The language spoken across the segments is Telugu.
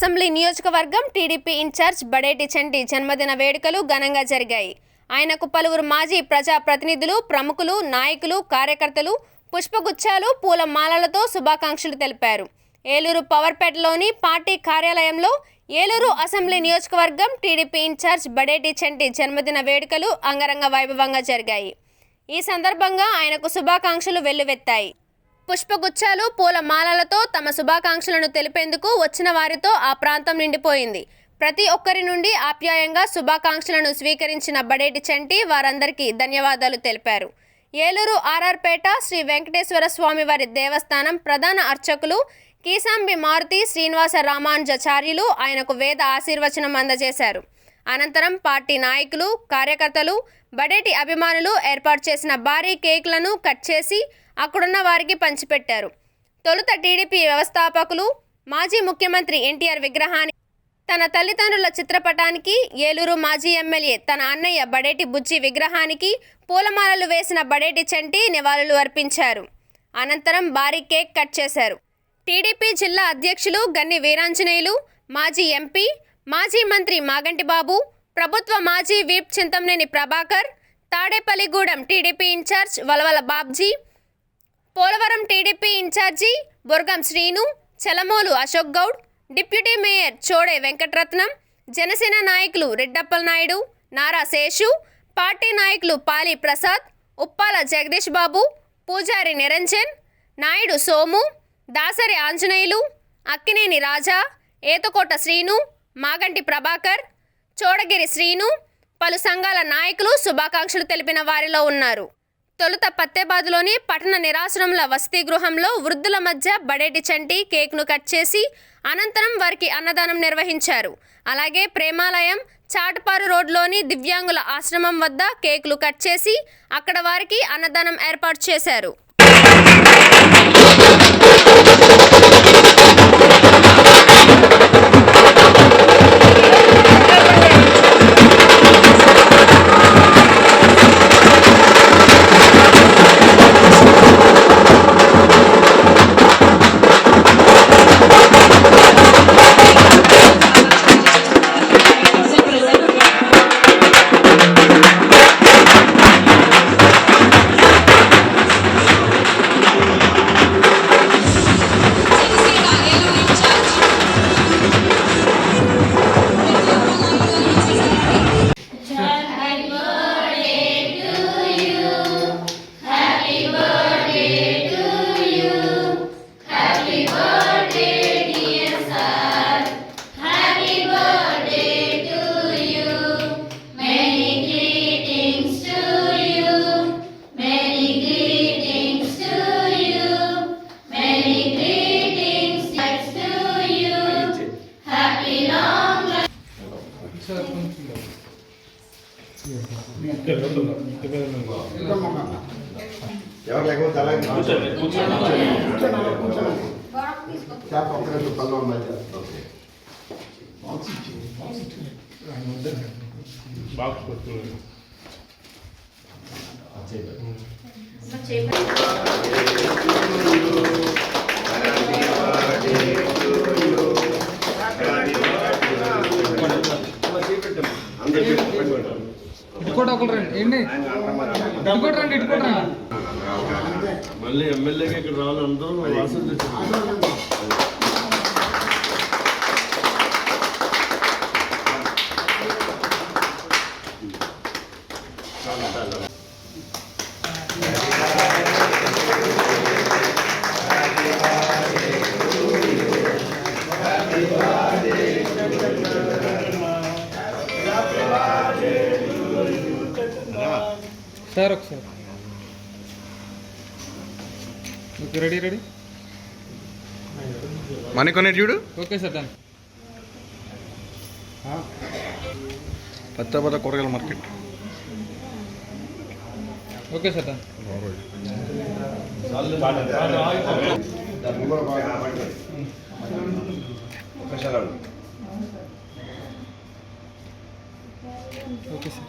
అసెంబ్లీ నియోజకవర్గం టీడీపీ ఇన్ఛార్జ్ బడేటి చంటి జన్మదిన వేడుకలు ఘనంగా జరిగాయి. ఆయనకు పలువురు మాజీ ప్రజాప్రతినిధులు ప్రముఖులు నాయకులు కార్యకర్తలు పుష్పగుచ్చాలు పూల మాలలతో శుభాకాంక్షలు తెలిపారు. ఏలూరు పవర్పేటలోని పార్టీ కార్యాలయంలో ఏలూరు అసెంబ్లీ నియోజకవర్గం TDP in charge Badeti Chanti జన్మదిన వేడుకలు అంగరంగ వైభవంగా జరిగాయి. ఈ సందర్భంగా ఆయనకు శుభాకాంక్షలు వెల్లువెత్తాయి. పుష్పగుచ్చాలు పూల మాలలతో తమ శుభాకాంక్షలను తెలిపేందుకు వచ్చిన వారితో ఆ ప్రాంతం నిండిపోయింది. ప్రతి ఒక్కరి నుండి ఆప్యాయంగా శుభాకాంక్షలను స్వీకరించిన బడేటి చంటి వారందరికీ ధన్యవాదాలు తెలిపారు. ఏలూరు ఆర్ఆర్పేట శ్రీ వెంకటేశ్వర స్వామి వారి దేవస్థానం ప్రధాన అర్చకులు కీసాంబి మారుతి శ్రీనివాస రామానుజాచార్యులు ఆయనకు వేద ఆశీర్వచనం అందజేశారు. అనంతరం పార్టీ నాయకులు కార్యకర్తలు బడేటి అభిమానులు ఏర్పాటు చేసిన భారీ కేకులను కట్ చేసి అక్కడున్న వారికి పంచిపెట్టారు. తొలుత టీడీపీ వ్యవస్థాపకులు మాజీ ముఖ్యమంత్రి ఎన్టీఆర్ విగ్రహాన్ని తన తల్లిదండ్రుల చిత్రపటానికి ఏలూరు మాజీ ఎమ్మెల్యే తన అన్నయ్య బడేటి బుజ్జి విగ్రహానికి పూలమాలలు వేసిన బడేటి చంటి నివాళులు అర్పించారు. అనంతరం భారీ కేక్ కట్ చేశారు. టీడీపీ జిల్లా అధ్యక్షులు గన్ని వీరాంజనేయులు మాజీ ఎంపీ మాజీ మంత్రి మాగంటి బాబు ప్రభుత్వ మాజీ whip Chintamaneni Prabhakar Tadepalligudem TDP in charge Valavala Babji Polavaram TDP in charge Burgam Srinu Chalamolu Ashok Goud deputy mayor Chode Venkataratnam Janasena నాయకులు రెడ్డప్పల నాయుడు నారా శేషు పార్టీ నాయకులు పాలి ప్రసాద్ ఉప్పాల జగదీష్ బాబు పూజారి నిరంజన్ నాయుడు సోము దాసరి ఆంజనేయులు అక్కినేని రాజా ఏతకోట శ్రీను మాగంటి ప్రభాకర్ చోడగిరి శ్రీను పలు సంఘాల నాయకులు శుభాకాంక్షలు తెలిపిన వారిలో ఉన్నారు. తొలుత పత్తేబాదులోని పట్టణ నిరాశ్రముల వసతి గృహంలో వృద్ధుల మధ్య బడేటి చంటి కేక్ను కట్ చేసి అనంతరం వారికి అన్నదానం నిర్వహించారు. అలాగే ప్రేమాలయం చాటపారు రోడ్లోని దివ్యాంగుల ఆశ్రమం వద్ద కేకులు కట్ చేసి అక్కడ వారికి అన్నదానం ఏర్పాటు చేశారు. ఎవరు లేకపోతే అలాగే చేప ఒక్క రెండు పళ్ళు ఉన్నాయి బాక్స్ కొట్టుకోలేదు మళ్ళీ ఎమ్మెల్యేగా ఇక్కడ రావాలి అందరూ వాసన తెచ్చుకుంటారు. సార్ ఒకసారి. Okay ready ready? మణికొనే చూడు. Okay sir done. పచ్చబద కూరగాయల market. Okay sir done. Okay sir.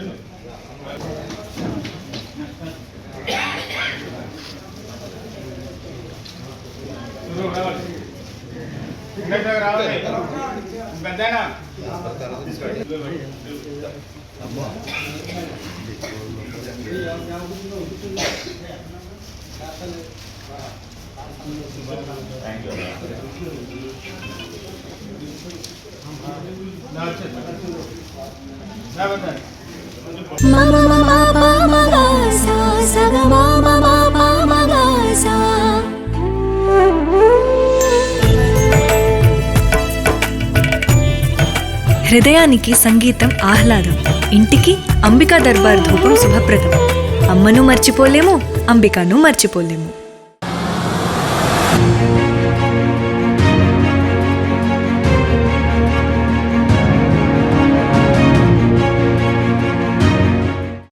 సరిపోతుంది రావాలి మమ మమ పామగా హృదయానికి సంగీతం ఆహ్లాదం. ఇంటికి అంబికా దర్బార్ ధూపం శుభప్రదం. అమ్మను మర్చిపోలేము అంబికాను మర్చిపోలేము.